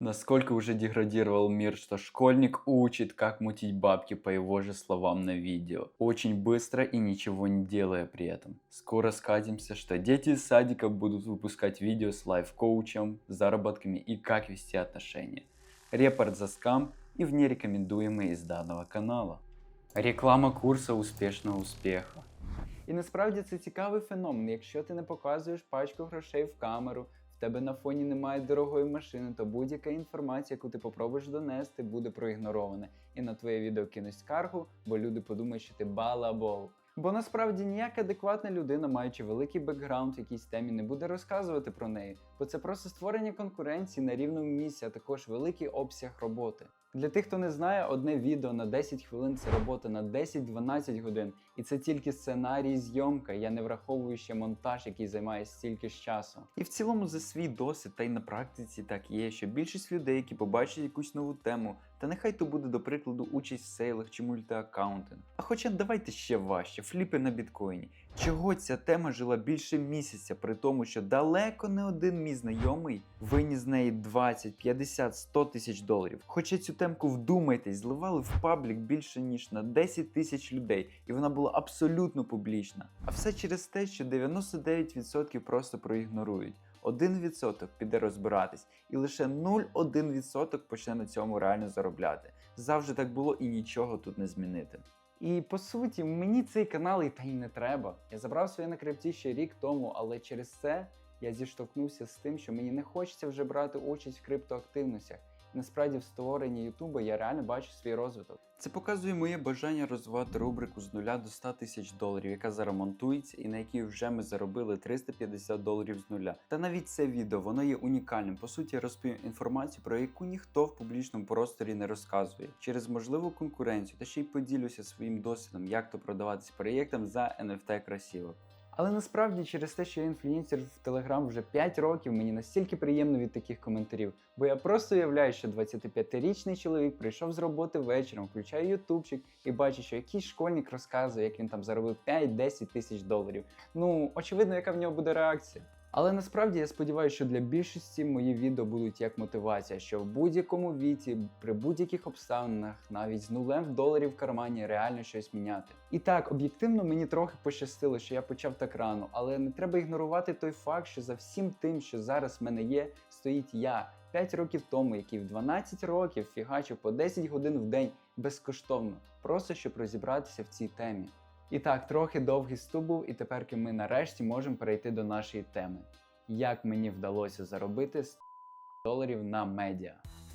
Насколько уже деградировал мир, что школьник учит, как мутить бабки по его же словам на видео. Очень быстро и ничего не делая при этом. Скоро скатимся, что дети из садика будут выпускать видео с лайф-коучем, заработками и как вести отношения. Репорт за скам и в нерекомендуемые из данного канала. Реклама курсу успішного успіху. І насправді це цікавий феномен. Якщо ти не показуєш пачку грошей в камеру, в тебе на фоні немає дорогої машини, то будь-яка інформація, яку ти попробуєш донести, буде проігнорована. І на твоє відео кинуть скаргу, бо люди подумають, що ти балабол. Бо насправді ніяка адекватна людина, маючи великий бекграунд в якійсь темі, не буде розказувати про неї, бо це просто створення конкуренції на рівному місці, а також великий обсяг роботи. Для тих, хто не знає, одне відео на 10 хвилин це робота на 10-12 годин, і це тільки сценарій, зйомка. Я не враховую ще монтаж, який займає стільки ж часу. І в цілому за свій досвід та й на практиці так є, що більшість людей, які побачать якусь нову тему, та нехай то буде до прикладу участь в сейлах чи мультиаккаунтинг. А хоча давайте ще важче, фліпи на біткоїні. Чого ця тема жила більше місяця, при тому, що далеко не один мій знайомий виніс з неї 20, 50, 100 тисяч доларів. Хоча цю темку вдумайтесь, зливали в паблік більше ніж на 10 тисяч людей, і вона була абсолютно публічна. А все через те, що 99% просто проігнорують. 1% піде розбиратись, і лише 0,1% почне на цьому реально заробляти. Завжди так було і нічого тут не змінити. І по суті, мені цей канал і та й не треба. Я забрав своє на крипті ще рік тому, але через це я зіштовхнувся з тим, що мені не хочеться вже брати участь в криптоактивностях. Насправді в створенні Ютуба я реально бачу свій розвиток. Це показує моє бажання розвивати рубрику з 0 до 100 тисяч доларів, яка заремонтується і на якій вже ми заробили 350 доларів з нуля. Та навіть це відео воно є унікальним. По суті, я розповім інформацію, про яку ніхто в публічному просторі не розказує через можливу конкуренцію, та ще й поділюся своїм досвідом, як то продаватися проєктам за NFT красиво. Але насправді через те, що я інфлюенсер в Телеграм вже 5 років, мені настільки приємно від таких коментарів. Бо я просто уявляю, що 25-річний чоловік прийшов з роботи вечором, включає ютубчик і бачить, що якийсь школьник розказує, як він там заробив 5-10 тисяч доларів. Ну, очевидно, яка в нього буде реакція. Але насправді я сподіваюся, що для більшості мої відео будуть як мотивація, що в будь-якому віці, при будь-яких обставинах, навіть з нулем доларів в кармані реально щось міняти. І так, об'єктивно мені трохи пощастило, що я почав так рано, але не треба ігнорувати той факт, що за всім тим, що зараз в мене є, стоїть я 5 років тому, який в 12 років фігачив по 10 годин в день безкоштовно, просто щоб розібратися в цій темі. І так, трохи довгий ступ був, і тепер ми нарешті можемо перейти до нашої теми. Як мені вдалося заробити 100 доларів на медіа?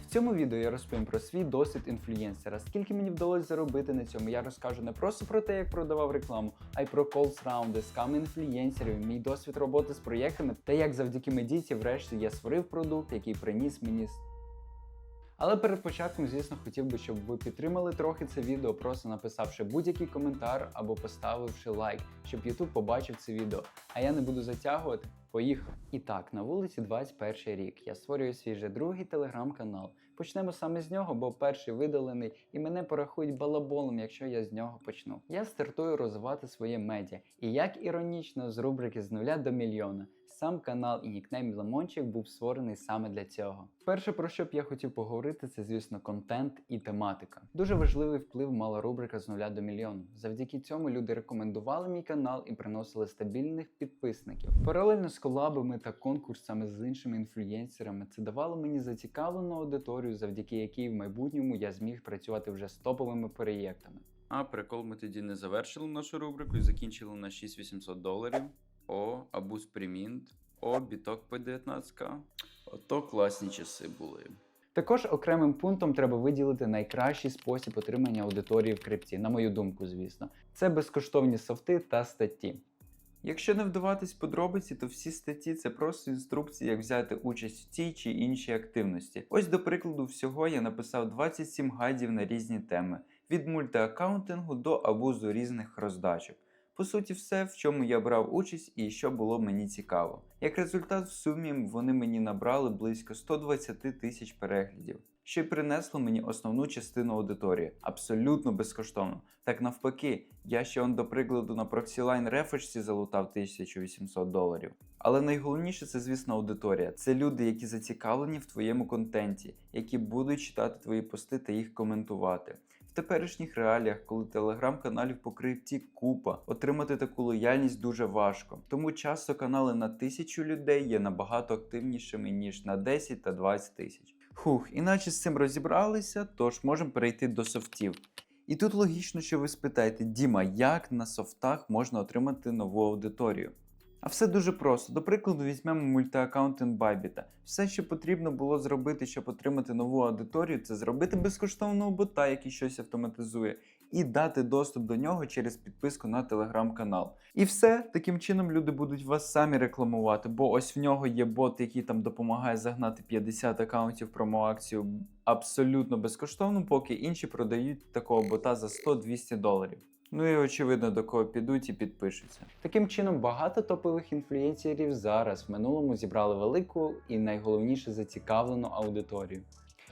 В цьому відео я розповім про свій досвід інфлюєнсера. Скільки мені вдалося заробити на цьому, я розкажу не просто про те, як продавав рекламу, а й про колс раунди, сками інфлюєнсерів, мій досвід роботи з проєктами та як завдяки медійці, врешті, я створив продукт, який приніс мені але перед початком, звісно, хотів би, щоб ви підтримали трохи це відео, просто написавши будь-який коментар або поставивши лайк, щоб YouTube побачив це відео. А я не буду затягувати. Поїхав. І так, на вулиці 21 рік. Я створюю свій же другий телеграм-канал. Почнемо саме з нього, бо перший видалений, і мене порахують балаболом, якщо я з нього почну. Я стартую розвивати своє медіа. І як іронічно, з рубрики з нуля до мільйона. Сам канал і нікнейм Лимончик був створений саме для цього. Перше, про що б я хотів поговорити, це, звісно, контент і тематика. Дуже важливий вплив мала рубрика з нуля до мільйону. Завдяки цьому люди рекомендували мій канал і приносили стабільних підписників. Паралельно з колабами та конкурсами з іншими інфлюєнсерами це давало мені зацікавлену аудиторію, завдяки якій в майбутньому я зміг працювати вже з топовими проєктами. А прикол, ми тоді не завершили нашу рубрику і закінчили на 6800 доларів. О, Абус Примінт, О, біток по 19к. Ото класні часи були. Також окремим пунктом треба виділити найкращий спосіб отримання аудиторії в крипті, на мою думку, звісно. Це безкоштовні софти та статті. Якщо не вдаватись подробиці, то всі статті це просто інструкції, як взяти участь в тій чи іншій активності. Ось до прикладу, всього я написав 27 гайдів на різні теми, від мультиаккаунтингу до абузу різних роздачок. По суті, все, в чому я брав участь і що було мені цікаво. Як результат, в сумі вони мені набрали близько 120 тисяч переглядів, що й принесло мені основну частину аудиторії абсолютно безкоштовно. Так навпаки, я ще он, до прикладу на Proxyline рефочці залутав 1800 доларів. Але найголовніше це, звісно, аудиторія. Це люди, які зацікавлені в твоєму контенті, які будуть читати твої пости та їх коментувати. Теперішніх реаліях, коли телеграм-каналів покрив ті купа, отримати таку лояльність дуже важко. Тому часто канали на тисячу людей є набагато активнішими ніж на 10 та 20 тисяч. Хух, іначе з цим розібралися, тож можемо перейти до софтів. І тут логічно, що ви спитаєте, Діма, як на софтах можна отримати нову аудиторію? А все дуже просто. До прикладу, візьмемо мультиаккаунтинг Bybit. Все, що потрібно було зробити, щоб отримати нову аудиторію, це зробити безкоштовного бота, який щось автоматизує, і дати доступ до нього через підписку на телеграм-канал. І все, таким чином люди будуть вас самі рекламувати, бо ось в нього є бот, який там допомагає загнати 50 аккаунтів промоакцію абсолютно безкоштовно, поки інші продають такого бота за 100-200 доларів. Ну і очевидно, до кого підуть і підпишуться. Таким чином, багато топових інфлюєнсерів зараз в минулому зібрали велику і найголовніше зацікавлену аудиторію.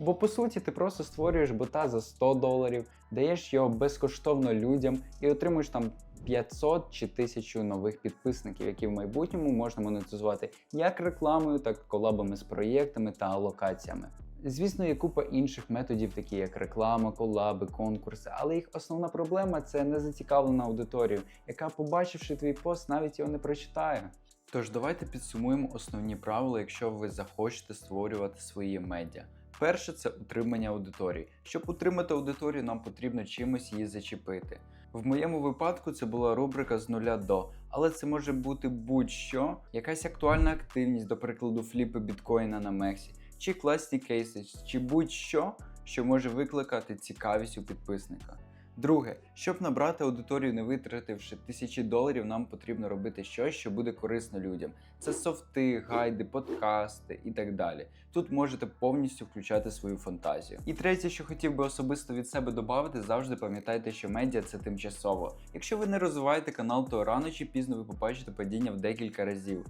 Бо по суті ти просто створюєш бота за 100 доларів, даєш його безкоштовно людям і отримуєш там 500 чи 1000 нових підписників, які в майбутньому можна монетизувати як рекламою, так і колабами з проєктами та алокаціями. Звісно, є купа інших методів, такі як реклама, колаби, конкурси, але їх основна проблема це незацікавлена аудиторія, яка, побачивши твій пост, навіть його не прочитає. Тож давайте підсумуємо основні правила, якщо ви захочете створювати свої медіа. Перше це утримання аудиторії. Щоб утримати аудиторію, нам потрібно чимось її зачепити. В моєму випадку це була рубрика з нуля до, але це може бути будь-що, якась актуальна активність, до прикладу, фліпи біткоїна на Мексі, чи класні кейси, чи будь-що, що може викликати цікавість у підписника. Друге, щоб набрати аудиторію, не витративши тисячі доларів, нам потрібно робити щось, що буде корисно людям. Це софти, гайди, подкасти і так далі. Тут можете повністю включати свою фантазію. І третє, що хотів би особисто від себе додати, завжди пам'ятайте, що медіа це тимчасово. Якщо ви не розвиваєте канал, то рано чи пізно ви побачите падіння в декілька разів.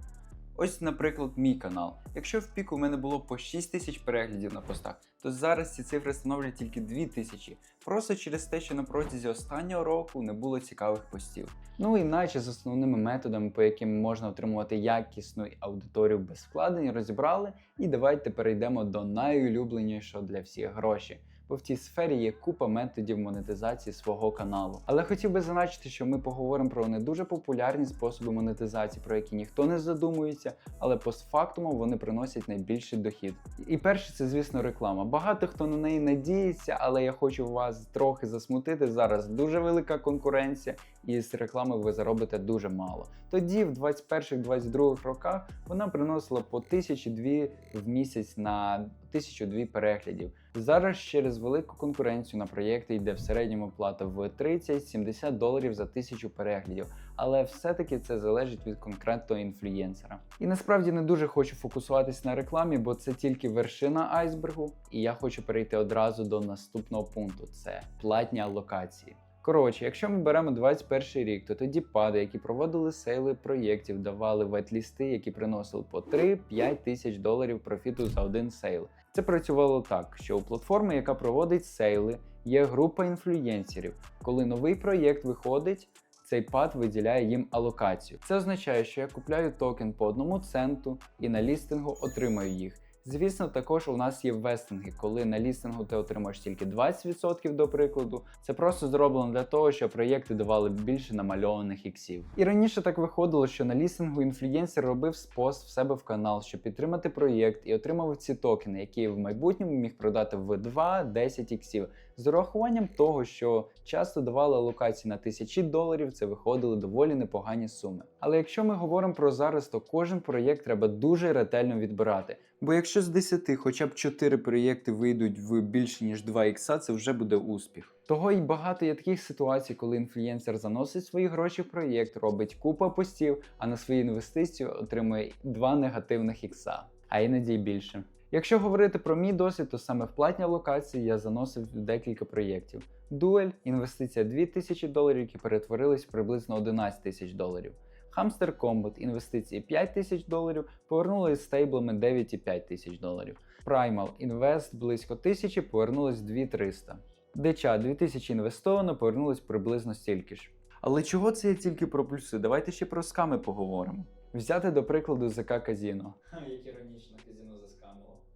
Ось, наприклад, мій канал. Якщо в піку у мене було по 6 тисяч переглядів на постах, то зараз ці цифри становлять тільки 2 тисячі. Просто через те, що на протязі останнього року не було цікавих постів. Ну іначе з основними методами, по яким можна отримувати якісну аудиторію без вкладень, розібрали. І давайте перейдемо до найулюбленішого для всіх гроші. Бо в цій сфері є купа методів монетизації свого каналу. Але хотів би зазначити, що ми поговоримо про не дуже популярні способи монетизації, про які ніхто не задумується, але постфактуму вони приносять найбільший дохід. І перше, це звісно реклама. Багато хто на неї надіється, але я хочу вас трохи засмутити. Зараз дуже велика конкуренція, і з реклами ви заробите дуже мало. Тоді, в 21-22 роках, вона приносила по тисячі дві в місяць на тисячу дві переглядів. Зараз через велику конкуренцію на проєкти йде в середньому плата в 30-70 доларів за тисячу переглядів, але все-таки це залежить від конкретного інфлюєнсера. І насправді не дуже хочу фокусуватись на рекламі, бо це тільки вершина айсбергу, і я хочу перейти одразу до наступного пункту: це платні алокації. Коротше, якщо ми беремо 21 рік, то тоді пади, які проводили сейли проєктів, давали вайтлісти, які приносили по 3-5 тисяч доларів профіту за один сейл. Це працювало так, що у платформи, яка проводить сейли, є група інфлюєнсерів. Коли новий проєкт виходить, цей пад виділяє їм алокацію. Це означає, що я купляю токен по одному центу і на лістингу отримаю їх. Звісно, також у нас є вестинги, коли на лістингу ти отримаєш тільки 20% до прикладу. Це просто зроблено для того, щоб проєкти давали більше намальованих іксів. І раніше так виходило, що на лістингу інфлюєнсер робив спост в себе в канал, щоб підтримати проєкт і отримав ці токени, які в майбутньому міг продати в 2-10 іксів. З урахуванням того, що часто давали алокації на тисячі доларів, це виходили доволі непогані суми. Але якщо ми говоримо про зараз, то кожен проєкт треба дуже ретельно відбирати. Бо якщо з 10 хоча б 4 проєкти вийдуть в більше ніж 2 ікса, це вже буде успіх. Того й багато є таких ситуацій, коли інфлюєнсер заносить свої гроші в проєкт, робить купа постів, а на свої інвестиції отримує 2 негативних ікса, а іноді більше. Якщо говорити про мій досвід, то саме в платній локації я заносив декілька проєктів. Дуель інвестиція 2000 доларів, які перетворились в приблизно 11 тисяч доларів. Hamster Combat інвестиції 5 тисяч доларів, повернули з стейблами 9,5 тисяч доларів. Primal Invest близько 1000, повернулось 2300. Деча 2000 інвестовано, повернулось приблизно стільки ж. Але чого це я тільки про плюси? Давайте ще про сками поговоримо. Взяти до прикладу ЗК Казіно. Як іронічно.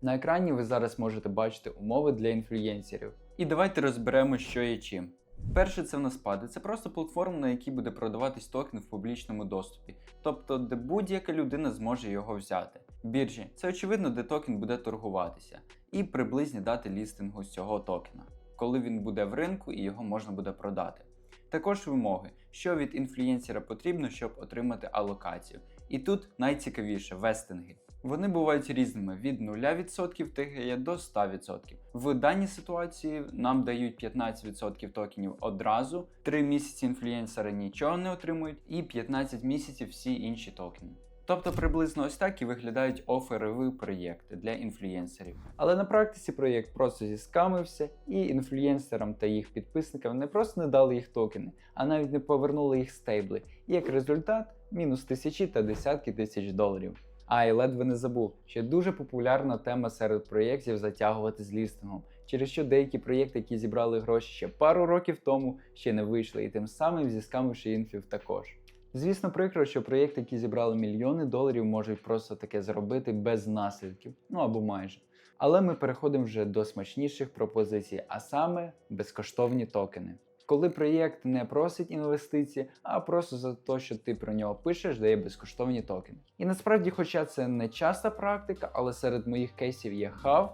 На екрані ви зараз можете бачити умови для інфлюєнсерів. І давайте розберемо, що є чим. Перше, це в нас паде. Це просто платформа, на якій буде продаватись токен в публічному доступі, тобто де будь-яка людина зможе його взяти. Біржі це очевидно, де токен буде торгуватися, і приблизні дати лістингу з цього токена, коли він буде в ринку і його можна буде продати. Також вимоги, що від інфлюєнсера потрібно, щоб отримати алокацію. І тут найцікавіше вестинги. Вони бувають різними від 0% ТГЄ до 100%. В даній ситуації нам дають 15% токенів одразу, 3 місяці інфлюєнсери нічого не отримують, і 15 місяців всі інші токени. Тобто приблизно ось так і виглядають оферові проєкти для інфлюєнсерів. Але на практиці проєкт просто зіскамився, і інфлюєнсерам та їх підписникам не просто не дали їх токени, а навіть не повернули їх стейбли. І як результат мінус тисячі та десятки тисяч доларів. А і ледве не забув, що дуже популярна тема серед проєктів затягувати з лістингом, через що деякі проєкти, які зібрали гроші ще пару років тому, ще не вийшли, і тим самим зіскамивши інфів також. Звісно, прикро, що проєкти, які зібрали мільйони доларів, можуть просто таке зробити без наслідків, ну або майже. Але ми переходимо вже до смачніших пропозицій, а саме безкоштовні токени. Коли проєкт не просить інвестиції, а просто за те, що ти про нього пишеш, дає безкоштовні токени. І насправді, хоча це не часта практика, але серед моїх кейсів є Havk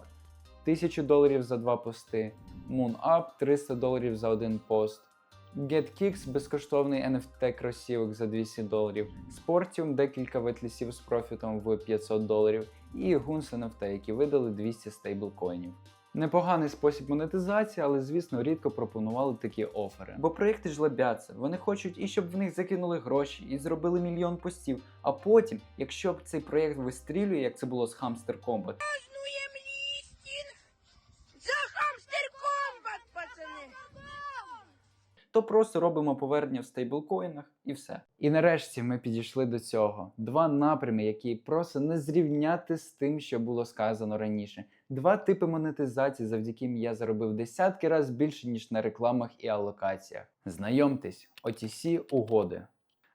1000 доларів за два пости, MoonUp 300 доларів за один пост. GetKicks безкоштовний NFT кросівок за 200 доларів, Sportium декілька ветлісів з профітом в 500 доларів і Guns NFT, які видали 200 стейблкоїнів. Непоганий спосіб монетизації, але звісно рідко пропонували такі офери. Бо проєкти ж лебяться. Вони хочуть і щоб в них закинули гроші, і зробили мільйон постів. А потім, якщо б цей проєкт вистрілює, як це було з Hamster Combat, за хамстер комбат, то просто робимо повернення в стейблкоїнах і все. І нарешті ми підійшли до цього. Два напрями, які просто не зрівняти з тим, що було сказано раніше. Два типи монетизації, завдяки яким я заробив десятки разів більше, ніж на рекламах і алокаціях. Знайомтесь, OTC угоди.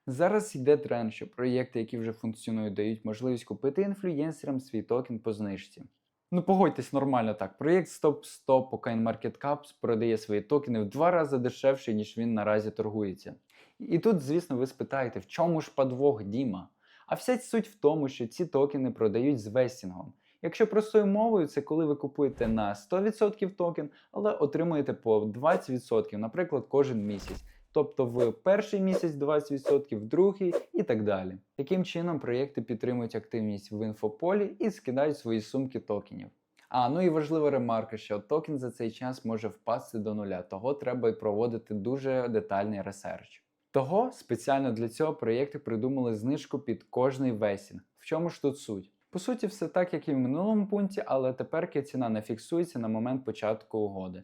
Зараз йде тренд, що проєкти, які вже функціонують, дають можливість купити інфлюєнсерам свій токен по знижці. Ну погодьтесь нормально так. Проєкт Stop Stop по CoinMarketCap продає свої токени в два рази дешевше, ніж він наразі торгується. І тут, звісно, ви спитаєте, в чому ж подвох Діма? А вся суть в тому, що ці токени продають з вестінгом. Якщо простою мовою, це коли ви купуєте на 100% токен, але отримуєте по 20%, наприклад, кожен місяць. Тобто в перший місяць 20%, в другий і так далі. Таким чином, проєкти підтримують активність в інфополі і скидають свої сумки токенів. А ну і важлива ремарка, що токен за цей час може впасти до нуля, того треба й проводити дуже детальний ресерч. Того спеціально для цього проєкти придумали знижку під кожний весінг. В чому ж тут суть? По суті, все так, як і в минулому пункті, але тепер ціна не фіксується на момент початку угоди.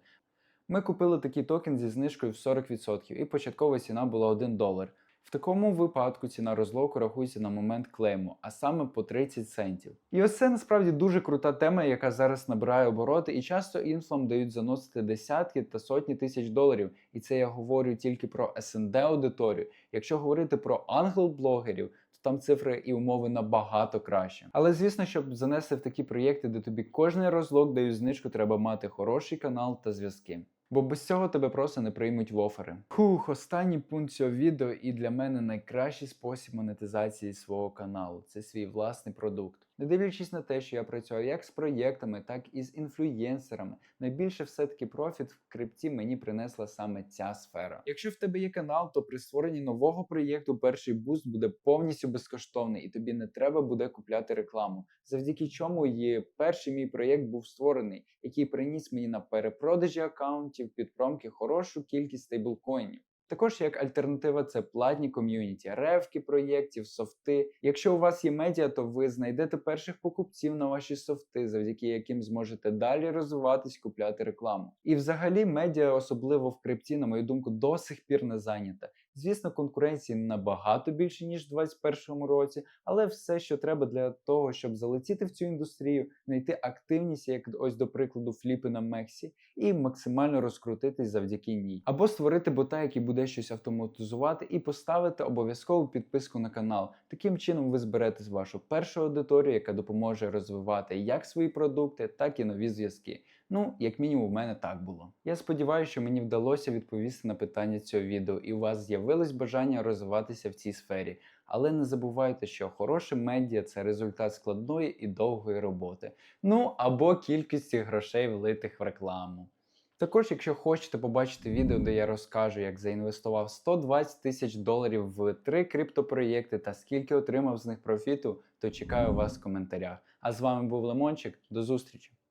Ми купили такий токен зі знижкою в 40% і початкова ціна була 1 долар. В такому випадку ціна розлоку рахується на момент клейму, а саме по 30 центів. І ось це насправді дуже крута тема, яка зараз набирає обороти, і часто інфлам дають заносити десятки та сотні тисяч доларів. І це я говорю тільки про SND аудиторію. Якщо говорити про ангел-блогерів, то там цифри і умови набагато краще. Але звісно, щоб занести в такі проєкти, де тобі кожний розлог дає знижку, треба мати хороший канал та зв'язки. Бо без цього тебе просто не приймуть в офери. Хух, останній пункт цього відео і для мене найкращий спосіб монетизації свого каналу це свій власний продукт. Не дивлячись на те, що я працюю як з проєктами, так і з інфлюєнсерами, найбільше все-таки профіт в крипті мені принесла саме ця сфера. Якщо в тебе є канал, то при створенні нового проєкту перший буст буде повністю безкоштовний, і тобі не треба буде купляти рекламу. Завдяки чому і перший мій проєкт був створений, який приніс мені на перепродажі акаунтів під промки хорошу кількість стейблкоїнів. Також як альтернатива це платні ком'юніті, ревки проєктів, софти. Якщо у вас є медіа, то ви знайдете перших покупців на ваші софти, завдяки яким зможете далі розвиватись, купляти рекламу. І взагалі медіа, особливо в крипті, на мою думку, до сих пір не зайнята. Звісно, конкуренції набагато більше ніж в 2021 році, але все, що треба для того, щоб залетіти в цю індустрію, знайти активність, як ось до прикладу фліпи на Мексі, і максимально розкрутитись завдяки ній. Або створити бота, який буде щось автоматизувати, і поставити обов'язкову підписку на канал. Таким чином ви зберете вашу першу аудиторію, яка допоможе розвивати як свої продукти, так і нові зв'язки. Ну, як мінімум, у мене так було. Я сподіваюся, що мені вдалося відповісти на питання цього відео, і у вас з'явилось бажання розвиватися в цій сфері. Але не забувайте, що хороше медіа це результат складної і довгої роботи. Ну або кількості грошей влитих в рекламу. Також, якщо хочете побачити відео, де я розкажу, як заінвестував 120 тисяч доларів в три криптопроєкти та скільки отримав з них профіту, то чекаю вас в коментарях. А з вами був Лемончик. До зустрічі!